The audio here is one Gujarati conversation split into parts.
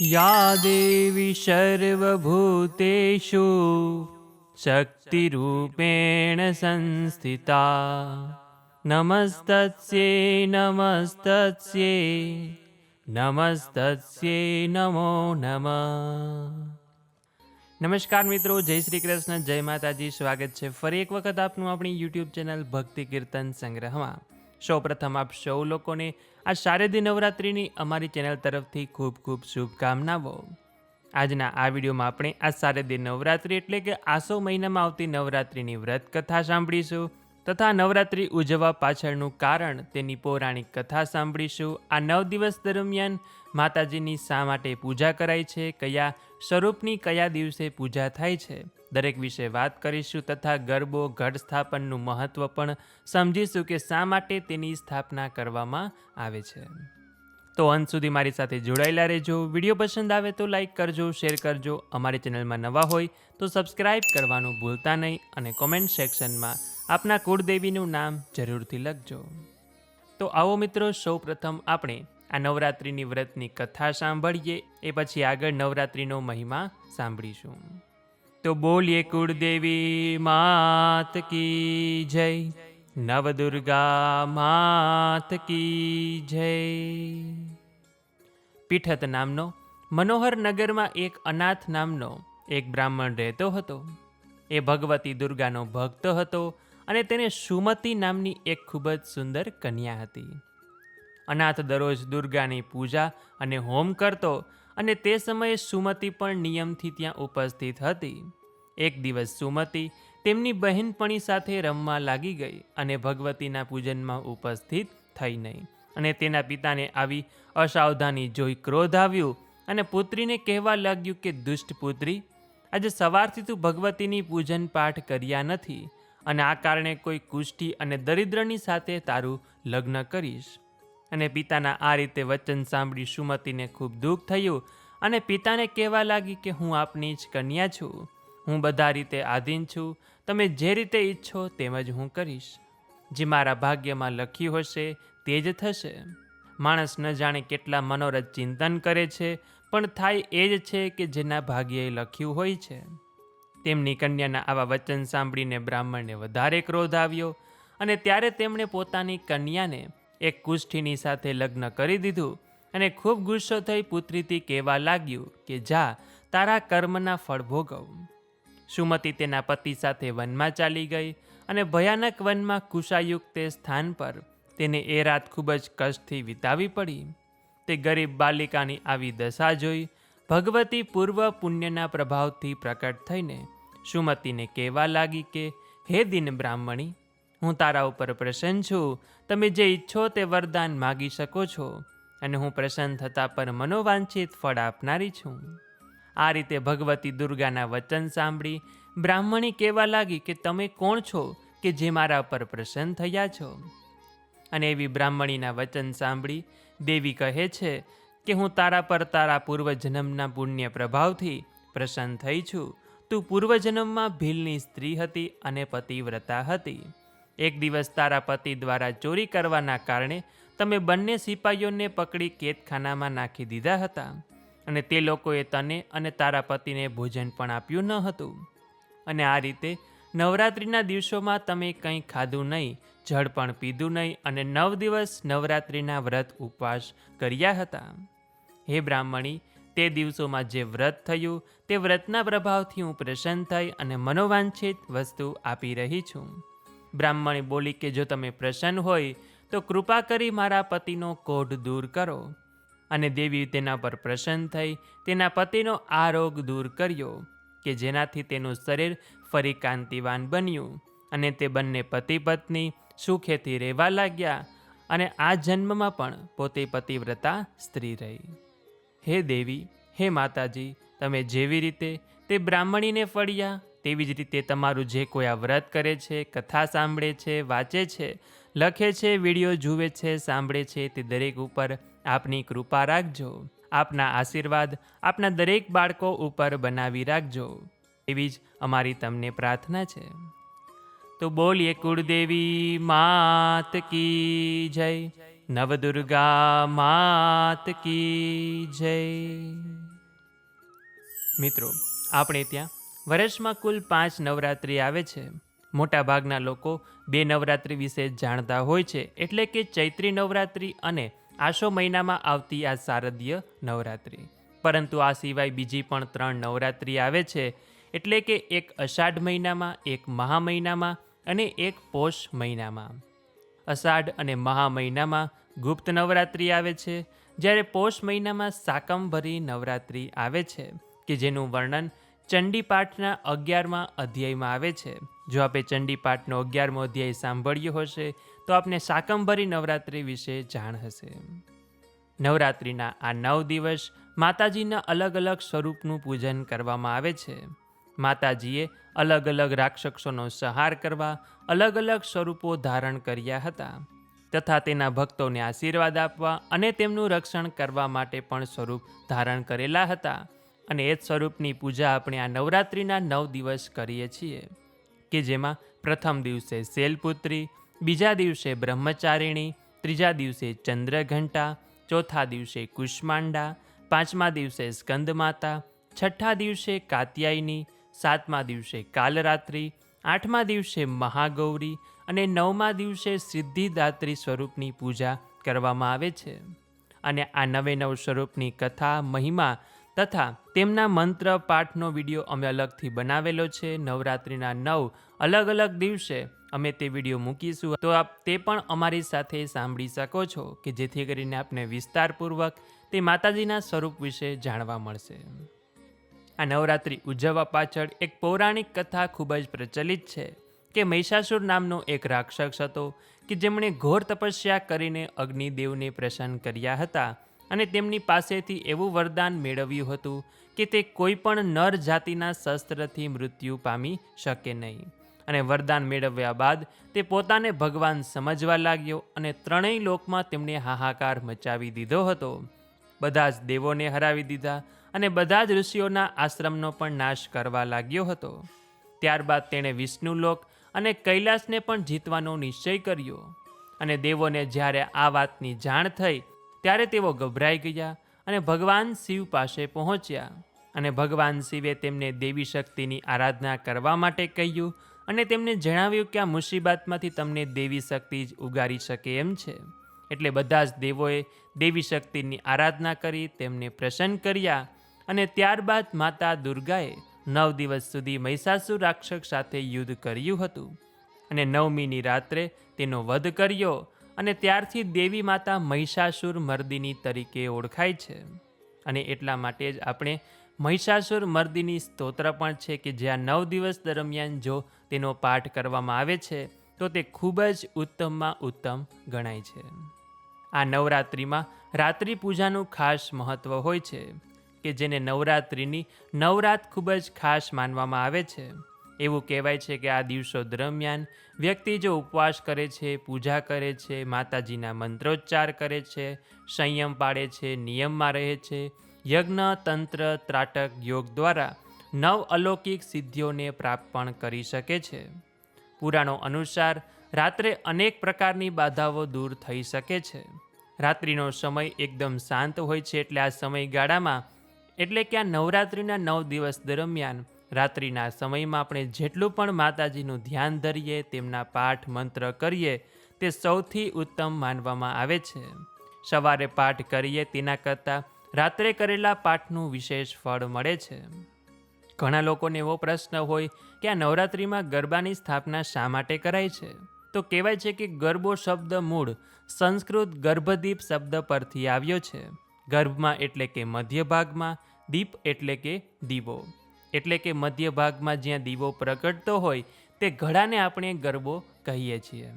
યા દેવી સર્વભૂતેષુ શક્તિરૂપેણ સંસ્થિતા નમસ્તત્સ્યે નમસ્તત્સ્યે નમસ્તસ્યે નમો નમ નમસ્કાર મિત્રો જય શ્રી કૃષ્ણ જય માતાજી સ્વાગત છે ફરી એક વખત આપનું આપણી યુટ્યુબ ચેનલ ભક્તિ કીર્તન સંગ્રહમાં સૌપ્રથમ આપ સૌ લોકોને આ શારદી નવરાત્રિની અમારી ચેનલ તરફથી ખૂબ ખૂબ શુભકામનાઓ. આજના આ વિડીયોમાં આપણે આ શારદી નવરાત્રિ એટલે કે આસો મહિનામાં આવતી નવરાત્રિની વ્રત કથા સાંભળીશું. તથા નવરાત્રિ ઉજવવા પાછળનું કારણ તેની પૌરાણિક કથા સાંભળીશું. આ નવ દિવસ દરમિયાન માતાજીની શા માટે પૂજા કરાય છે, કયા સ્વરૂપની, કયા દિવસે પૂજા થાય છે, દરેક વિશે વાત કરીશું તથા ગરબો, ઘટ સ્થાપનનું મહત્વ પણ સમજીશું કે શા માટે તેની સ્થાપના કરવામાં આવે છે. તો અંત સુધી મારી સાથે જોડાયેલા રહેજો. વીડિયો પસંદ આવે તો લાઈક કરજો, શેર કરજો. અમારી ચેનલમાં નવા હોય તો સબસ્ક્રાઈબ કરવાનું ભૂલતા નહીં અને કોમેન્ટ સેક્શનમાં આપના કુળદેવીનું નામ જરૂરથી લખજો. તો આવો મિત્રો સૌ પ્રથમ આપણે આ નવરાત્રિની વ્રતની કથા સાંભળીએ, એ પછી આગળ નવરાત્રિનો મહિમા સાંભળીશું. તો બોલીએ, કુળદેવી, માત કી જય. નવદુર્ગા, માત કી જય. પીઠત નામનો, મનોહર નગરમાં એક અનાથ નામનો એક બ્રાહ્મણ રહેતો હતો. એ ભગવતી દુર્ગાનો ભક્ત હતો. અને તેને સુમતી નામની એક ખૂબ જ સુંદર કન્યા હતી. અનાથ દરરોજ દુર્ગાની પૂજા અને હોમ કરતો અને તે સમયે સુમતી પણ નિયમથી ત્યાં ઉપસ્થિત હતી. એક દિવસ સુમતી તેમની બહેનપણી સાથે રમવા લાગી ગઈ અને ભગવતીના પૂજનમાં ઉપસ્થિત થઈ નહીં અને તેના પિતાને આવી અસાવધાની જોઈ ક્રોધ આવ્યું અને પુત્રીને કહેવા લાગ્યું કે દુષ્ટ પુત્રી આજે સવારથી તું ભગવતીની પૂજન પાઠ કર્યા નથી. અને આ કારણે કોઈ કુષ્ઠી અને દરિદ્રની સાથે તારું લગ્ન કરીશ. અને પિતાના આ રીતે વચન સાંભળી સુમતીને ખૂબ દુઃખ થયું અને પિતાને કહેવા લાગી કે હું આપની જ કન્યા છું. હું બધા રીતે આધીન છું. તમે જે રીતે ઈચ્છો તેમ જ હું કરીશ. જે મારા ભાગ્યમાં લખ્યું હશે તે જ થશે. માણસ ન જાણે કેટલા મનોરથ ચિંતન કરે છે, પણ થાય એ જ છે કે જેના ભાગ્યે લખ્યું હોય છે. તેમની કન્યાના આવા વચન સાંભળીને બ્રાહ્મણને વધારે ક્રોધ આવ્યો અને ત્યારે તેમણે પોતાની કન્યાને એક કુષ્ઠીની સાથે લગ્ન કરી દીધું અને ખૂબ ગુસ્સો થઈ પુત્રીથી કહેવા લાગ્યું કે, જા, તારા કર્મના ફળ ભોગવ. સુમતી તેના પતિ સાથે વનમાં ચાલી ગઈ અને ભયાનક વનમાં કુશાયુક્ત તે સ્થાન પર તેને એ રાત ખૂબ જ કષ્ટથી વિતાવી પડી. તે ગરીબ બાલિકાની આવી દશા જોઈ ભગવતી પૂર્વ પુણ્યના પ્રભાવથી પ્રકટ થઈને સુમતીને કહેવા લાગી કે, હે દિન બ્રાહ્મણી, હું તારા ઉપર પ્રસન્ન છું. તમે જે ઈચ્છો તે વરદાન માગી શકો છો અને હું પ્રસન્ન થતાં પર મનોવાંછિત ફળ આપનારી છું. આ રીતે ભગવતી દુર્ગાના વચન સાંભળી બ્રાહ્મણી કહેવા લાગી કે, તમે કોણ છો કે જે મારા પર પ્રસન્ન થયા છો? અને એવી બ્રાહ્મણીના વચન સાંભળી દેવી કહે છે કે હું તારા પર તારા પૂર્વજન્મના પુણ્ય પ્રભાવથી પ્રસન્ન થઈ છું. તું પૂર્વજન્મમાં ભીલની સ્ત્રી હતી અને પતિવ્રતા હતી. એક દિવસ તારા પતિ દ્વારા ચોરી કરવાના કારણે તમે બંને સિપાહીઓને પકડી કેદખાનામાં નાખી દીધા હતા અને તે લોકોએ તને અને તારા પતિને ભોજન પણ આપ્યું ન હતું. અને આ રીતે નવરાત્રિના દિવસોમાં તમે કંઈ ખાધું નહીં, જળ પણ પીધું નહીં અને નવ દિવસ નવરાત્રિના વ્રત ઉપવાસ કર્યા હતા. હે બ્રાહ્મણી, તે દિવસોમાં જે વ્રત થયું, તે વ્રતના પ્રભાવથી હું પ્રસન્ન થઈ અને મનોવાંછિત વસ્તુ આપી રહી છું. બ્રાહ્મણી બોલી કે જો તમે પ્રસન્ન હોય, તો કૃપા કરી મારા પતિનો કોઢ દૂર કરો અને દેવી તેના પર પ્રસન્ન થઈ તેના પતિનો આ રોગ દૂર કર્યો. કે જેનાથી તેનું શરીર ફરી કાંતિવાન બન્યું અને તે બંને પતિ પત્ની સુખેથી રહેવા લાગ્યા અને આ જન્મમાં પણ પોતે પતિવ્રતા સ્ત્રી રહી. હે દેવી, હે માતાજી, તમે જેવી રીતે તે બ્રાહ્મણીને ફળ્યા, તેવી જ રીતે તમારું જે કોઈ આ વ્રત કરે છે, કથા સાંભળે છે, વાંચે છે, લખે છે, વીડિયો જુએ છે, સાંભળે છે, તે દરેક ઉપર આપની કૃપા રાખજો. આપના આશીર્વાદ આપના દરેક બાળકો ઉપર બનાવી રાખજો. એવી જ અમારી તમને પ્રાર્થના છે. તો બોલીએ, કુળદેવી માત કી જય. નવદુર્ગા માત કી જય. મિત્રો, આપણે ત્યાં વર્ષમાં કુલ પાંચ નવરાત્રિ આવે છે. મોટાભાગના લોકો બે નવરાત્રિ વિશે જાણતા હોય છે. એટલે કે ચૈત્રી નવરાત્રિ અને આશો મહિનામાં આવતી આ શારદીય નવરાત્રિ. પરંતુ આ સિવાય બીજી પણ ત્રણ નવરાત્રિ આવે છે, એટલે કે એક અષાઢ મહિનામાં, એક મહા મહિનામાં અને એક પોષ મહિનામાં. અષાઢ અને મહા મહિનામાં ગુપ્ત નવરાત્રિ આવે છે, જ્યારે પોષ મહિનામાં સાકંભરી નવરાત્રિ આવે છે, કે જેનું વર્ણન ચંડીપાઠના અગિયારમા અધ્યાયમાં આવે છે. જો આપણે ચંડીપાઠનો અગિયારમો અધ્યાય સાંભળ્યો હશે, તો આપને સાકંભરી નવરાત્રિ વિશે જાણ હશે. નવરાત્રિના આ નવ દિવસ માતાજીના અલગ અલગ સ્વરૂપનું પૂજન કરવામાં આવે છે. માતાજીએ અલગ અલગ રાક્ષસોનો સંહાર કરવા અલગ અલગ સ્વરૂપો ધારણ કર્યા હતા. તથા તેના ભક્તોને આશીર્વાદ આપવા અને તેમનું રક્ષણ કરવા માટે પણ સ્વરૂપ ધારણ કરેલા હતા. અને એ જ સ્વરૂપની પૂજા આપણે આ નવરાત્રિના નવ દિવસ કરીએ છીએ, કે જેમાં પ્રથમ દિવસે શૈલપુત્રી બીજા દિવસે બ્રહ્મચારિણી, ત્રીજા દિવસે ચંદ્રઘંટા, ચોથા દિવસે કુષ્માંડા, પાંચમા દિવસે સ્કંદમાતા, છઠ્ઠા દિવસે કાત્યાયની, સાતમા દિવસે કાલરાત્રિ, આઠમા દિવસે મહાગૌરી અને નવમા દિવસે સિદ્ધિદાત્રી સ્વરૂપની પૂજા કરવામાં આવે છે. અને આ નવે નવ સ્વરૂપની કથા, મહિમા તથા તેમના મંત્ર, પાઠનો વીડિયો અમે અલગથી બનાવેલો છે. નવરાત્રિના નવ અલગ અલગ દિવસે અમે તે વીડિયો મૂકીશું. તો આપ તે પણ અમારી સાથે સાંભળી શકો છો કે જેથી કરીને આપને વિસ્તારપૂર્વક તે માતાજીના સ્વરૂપ વિશે જાણવા મળશે. આ નવરાત્રિ ઉજવવા પાછળ એક પૌરાણિક કથા ખૂબ જ પ્રચલિત છે કે મહિષાસુર નામનો એક રાક્ષસ હતો કે જેમણે ઘોર તપસ્યા કરીને અગ્નિદેવને પ્રસન્ન કર્યા હતા. અને તેમની પાસેથી એવું વરદાન મેળવ્યું હતું કે તે કોઈ પણ નર જાતિના શસ્ત્રથી મૃત્યુ પામી શકે નહીં. અને વરદાન મેળવ્યા બાદ તે પોતાને ભગવાન સમજવા લાગ્યો અને ત્રણેય લોકમાં તેમણે હાહાકાર મચાવી દીધો હતો. બધા જ દેવોને હરાવી દીધા અને બધા જ ઋષિઓના આશ્રમનો પણ નાશ કરવા લાગ્યો હતો. ત્યારબાદ તેણે વિષ્ણુલોક અને કૈલાસને પણ જીતવાનો નિશ્ચય કર્યો. અને દેવોને જ્યારે આ વાતની જાણ થઈ ત્યારે તેઓ ગભરાઈ ગયા અને ભગવાન શિવ પાસે પહોંચ્યા. અને ભગવાન શિવે તેમને દેવી શક્તિની આરાધના કરવા માટે કહ્યું અને તેમને જણાવ્યું કે આ મુસીબતમાંથી તમને દેવી શક્તિ જ ઉગારી શકે એમ છે. એટલે બધા જ દેવોએ દેવી શક્તિની આરાધના કરી, તેમને પ્રસન્ન કર્યા અને ત્યારબાદ માતા દુર્ગાએ નવ દિવસ સુધી મહિષાસુર રાક્ષસ સાથે યુદ્ધ કર્યું હતું. અને નવમીની રાત્રે તેનો વધ કર્યો અને ત્યારથી દેવી માતા મહિષાસુર મર્દિની તરીકે ઓળખાય છે. અને એટલા માટે જ આપણે મહિષાસુર મર્દિની સ્તોત્ર પણ છે કે જ્યાં નવ દિવસ દરમિયાન જો તેનો પાઠ કરવામાં આવે છે, તો તે ખૂબ જ ઉત્તમમાં ઉત્તમ ગણાય છે. આ નવરાત્રિમાં રાત્રિ પૂજાનું ખાસ મહત્ત્વ હોય છે, કે જેને નવરાત્રિની નવરાત ખૂબ જ ખાસ માનવામાં આવે છે. એવું કહેવાય છે કે આ દિવસો દરમિયાન વ્યક્તિ જો ઉપવાસ કરે છે, પૂજા કરે છે, માતાજીના મંત્રોચ્ચાર કરે છે, સંયમ પાળે છે, નિયમમાં રહે છે, યજ્ઞ, તંત્ર, ત્રાટક, યોગ દ્વારા નવ અલૌકિક સિદ્ધિઓને પ્રાપ્ત પણ કરી શકે છે. પુરાણો અનુસાર રાત્રે અનેક પ્રકારની બાધાઓ દૂર થઈ શકે છે. રાત્રિનો સમય એકદમ શાંત હોય છે એટલે આ સમયગાળામાં, એટલે કે આ નવરાત્રિના નવ દિવસ દરમિયાન રાત્રિના સમયમાં આપણે જેટલું પણ માતાજીનું ધ્યાન ધરીએ, તેમના પાઠ મંત્ર કરીએ, તે સૌથી ઉત્તમ માનવામાં આવે છે. સવારે પાઠ કરીએ તેના કરતાં રાત્રે કરેલા પાઠનું વિશેષ ફળ મળે છે. ઘણા લોકોને એવો પ્રશ્ન હોય કે આ નવરાત્રિમાં ગરબાની સ્થાપના શા માટે કરાય છે? તો કહેવાય છે કે ગરબો શબ્દ મૂળ, સંસ્કૃત ગર્ભદીપ શબ્દ પરથી આવ્યો છે. ગર્ભમાં એટલે કે મધ્ય ભાગમાં દીપ એટલે કે દીવો. એટલે કે મધ્ય ભાગમાં જ્યાં દીવો પ્રગટતો હોય, તે ઘડાને આપણે ગરબો કહીએ છીએ.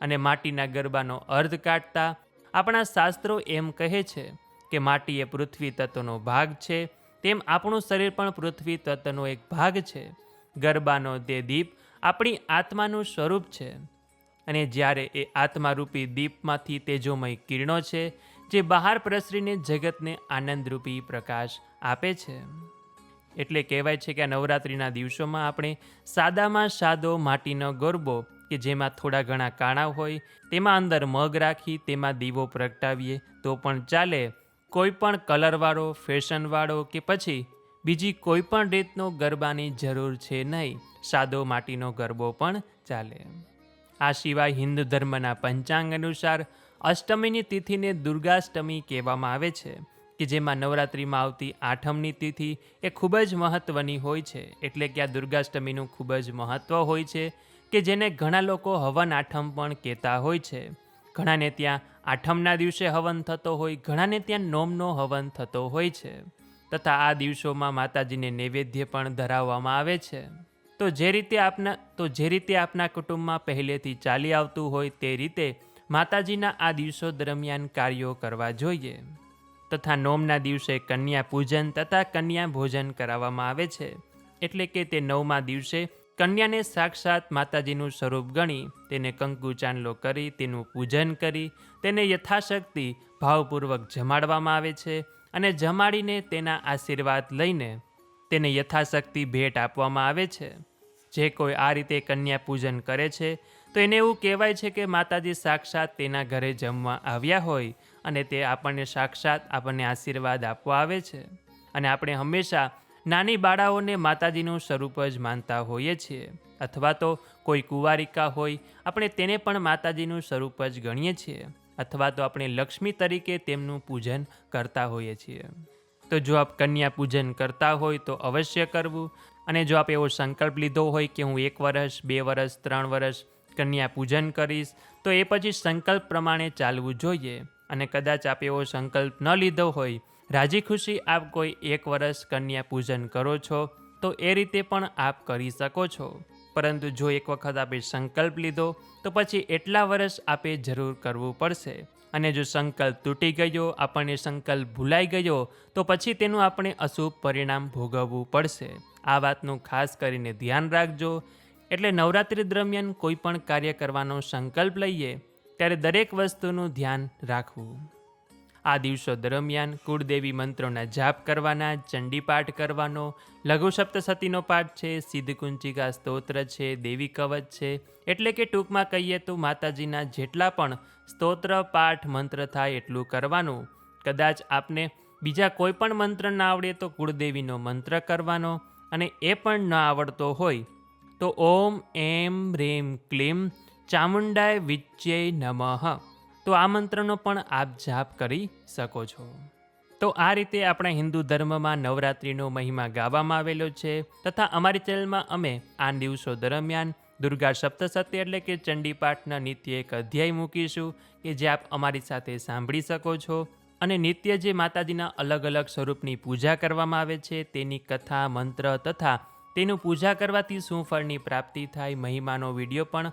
અને માટીના ગરબાનો અર્ધ કાઢતા આપણા શાસ્ત્રો એમ કહે છે કે માટી એ પૃથ્વી તત્વનો ભાગ છે, તેમ આપણું શરીર પણ પૃથ્વી તત્વનો એક ભાગ છે. ગરબાનો તે દીપ આપણી આત્માનું સ્વરૂપ છે. અને જ્યારે એ આત્મારૂપી દીપમાંથી તેજોમય કિરણો છે, જે બહાર પ્રસરીને જગતને આનંદરૂપી પ્રકાશ આપે છે. એટલે કહેવાય છે કે આ નવરાત્રિના દિવસોમાં આપણે સાદામાં સાદો માટીનો ગરબો, કે જેમાં થોડા ઘણા કાણા હોય, તેમાં અંદર મગ રાખી, તેમાં દીવો પ્રગટાવીએ, તો પણ ચાલે. કોઈ પણ કલરવાળો, ફેશનવાળો કે પછી બીજી કોઈ પણ રીતનો ગરબાની જરૂર છે નહીં. સાદો માટીનો ગરબો પણ ચાલે. આ સિવાય હિન્દુ ધર્મના પંચાંગ અનુસાર અષ્ટમીની તિથિને દુર્ગાષ્ટમી કહેવામાં આવે છે. કે જેમાં નવરાત્રિમાં આવતી આઠમની તિથિ એ ખૂબ જ મહત્ત્વની હોય છે. એટલે કે આ દુર્ગાષ્ટમીનું ખૂબ જ મહત્ત્વ હોય છે કે જેને ઘણા લોકો હવન આઠમ પણ કહેતા હોય છે. ઘણાને ત્યાં આઠમના દિવસે હવન થતો હોય, ઘણાને ત્યાં નોમનો હવન થતો હોય છે. તથા આ દિવસોમાં માતાજીને નૈવેદ્ય પણ ધરાવવામાં આવે છે. તો જે રીતે આપના, તો જે રીતે આપના કુટુંબમાં પહેલેથી ચાલી આવતું હોય તે રીતે માતાજીના આ દિવસો દરમિયાન કાર્યો કરવા જોઈએ. તથા નોમના દિવસે કન્યા પૂજન તથા કન્યા ભોજન કરાવવામાં આવે છે. એટલે કે તે નવમા દિવસે કન્યાને સાક્ષાત માતાજીનું સ્વરૂપ ગણી તેને કંકુ ચાંદલો કરી તેનું પૂજન કરી તેને યથાશક્તિ ભાવપૂર્વક જમાડવામાં આવે છે અને જમાડીને તેના આશીર્વાદ લઈને તેને યથાશક્તિ ભેટ આપવામાં આવે છે. જે કોઈ આ રીતે કન્યા પૂજન કરે છે, તો એને એવું કહેવાય છે કે માતાજી સાક્ષાત તેના ઘરે જમવા આવ્યા હોય અને તે આપણને સાક્ષાત આપણને આશીર્વાદ આપવા આવે છે. અને આપણે હંમેશા નાની બાળાઓને માતાજીનું સ્વરૂપ જ માનતા હોઈએ છીએ. અથવા તો કોઈ કુંવારિકા હોય, આપણે તેને પણ માતાજીનું સ્વરૂપ જ ગણીએ છીએ. અથવા તો આપણે લક્ષ્મી તરીકે તેમનું પૂજન કરતા હોઈએ છીએ. તો જો આપ કન્યા પૂજન કરતા હોય તો અવશ્ય કરવું. અને જો આપ એવો સંકલ્પ લીધો હોય કે હું એક વર્ષ બે વર્ષ ત્રણ વર્ષ કન્યા પૂજન કરીશ, તો એ પછી સંકલ્પ પ્રમાણે ચાલવું જોઈએ. અને કદાચ આપ એવો સંકલ્પ ન લીધો હોય, રાજી ખુશી આપ કોઈ એક વર્ષ કન્યા પૂજન કરો છો, તો એ રીતે પણ આપ કરી શકો છો. પરંતુ જો એક વખત આપે સંકલ્પ લીધો, તો પછી એટલા વર્ષ આપે જરૂર કરવું પડશે. અને જો સંકલ્પ તૂટી ગયો, આપણને સંકલ્પ ભૂલાઈ ગયો, તો પછી તેનું આપણે અશુભ પરિણામ ભોગવવું પડશે. આ વાતનું ખાસ કરીને ધ્યાન રાખજો. એટલે નવરાત્રિ દરમિયાન કોઈ પણ કાર્ય કરવાનો સંકલ્પ લઈએ ત્યારે દરેક વસ્તુનું ધ્યાન રાખવું. આ દિવસો દરમિયાન કુળદેવી મંત્રોના જાપ કરવાના, ચંડીપાઠ કરવાનો, લઘુ સપ્તસતીનો પાઠ છે સિદ્ધકુંચિકા સ્તોત્ર છે, દેવી કવચ છે. એટલે કે ટૂંકમાં કહીએ તો માતાજીના જેટલા પણ સ્તોત્ર, પાઠ, મંત્ર થાય એટલું કરવાનું. કદાચ આપને બીજા કોઈ પણ મંત્ર ના આવડે તો કુળદેવીનો મંત્ર કરવાનો અને એ પણ ન આવડતો હોય તો ઓમ, એમ, રેમ, ક્લીમ ચામુંડાય વિચ્યય નમઃ. તો આ મંત્રનો પણ આપ જાપ કરી શકો છો. તો આ રીતે આપણા હિન્દુ ધર્મમાં નવરાત્રિનો મહિમા ગાવામાં આવેલો છે તથા અમારી ચેનલમાં અમે આ દિવસો દરમિયાન દુર્ગા સપ્તસતી એટલે કે ચંડીપાઠના નિત્ય એક અધ્યાય મૂકીશું કે જે આપ અમારી સાથે સાંભળી શકો છો અને નિત્ય જે માતાજીના અલગ અલગ સ્વરૂપની પૂજા કરવામાં આવે છે તેની કથા, મંત્ર તથા તેનું પૂજા કરવાથી શું ફળની પ્રાપ્તિ થાય મહિમાનો વીડિયો પણ